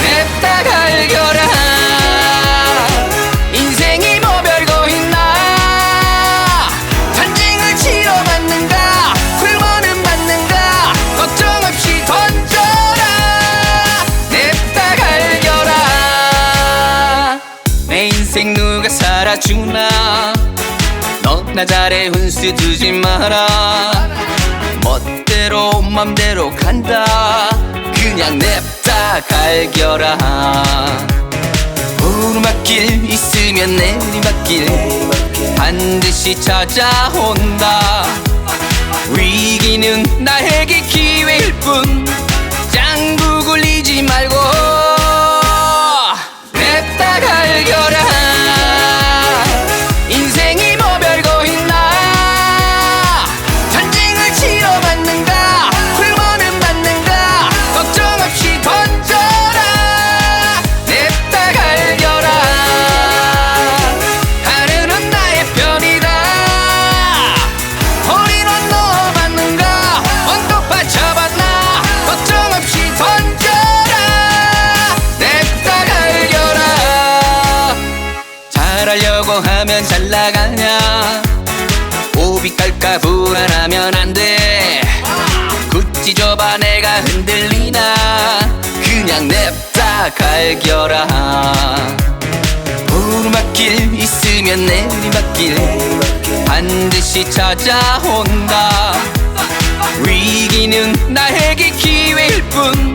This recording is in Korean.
냅다 갈겨라. 인생이 뭐 별거 있나? 전쟁을 치러봤는가 굶어는 맞는가 걱정 없이 던져라. 냅다 갈겨라. 내 인생 누가 살아주나? 너나 잘해 훈수 두지 마라 멋대로 맘대로 간다. 그냥 냅다 갈겨라. 오르막길 있으면 내리막길 반드시 찾아온다. 위기는 나에게 기회일 뿐. 짱구 굴리지 말고 하려고 하면 잘 나가냐? 오비 깔까 불안하면 안돼. 굳이 져봐 내가 흔들리나? 그냥 냅다 갈겨라. 오르막길 있으면 내리막길 반드시 찾아온다. 위기는 나에게 기회일 뿐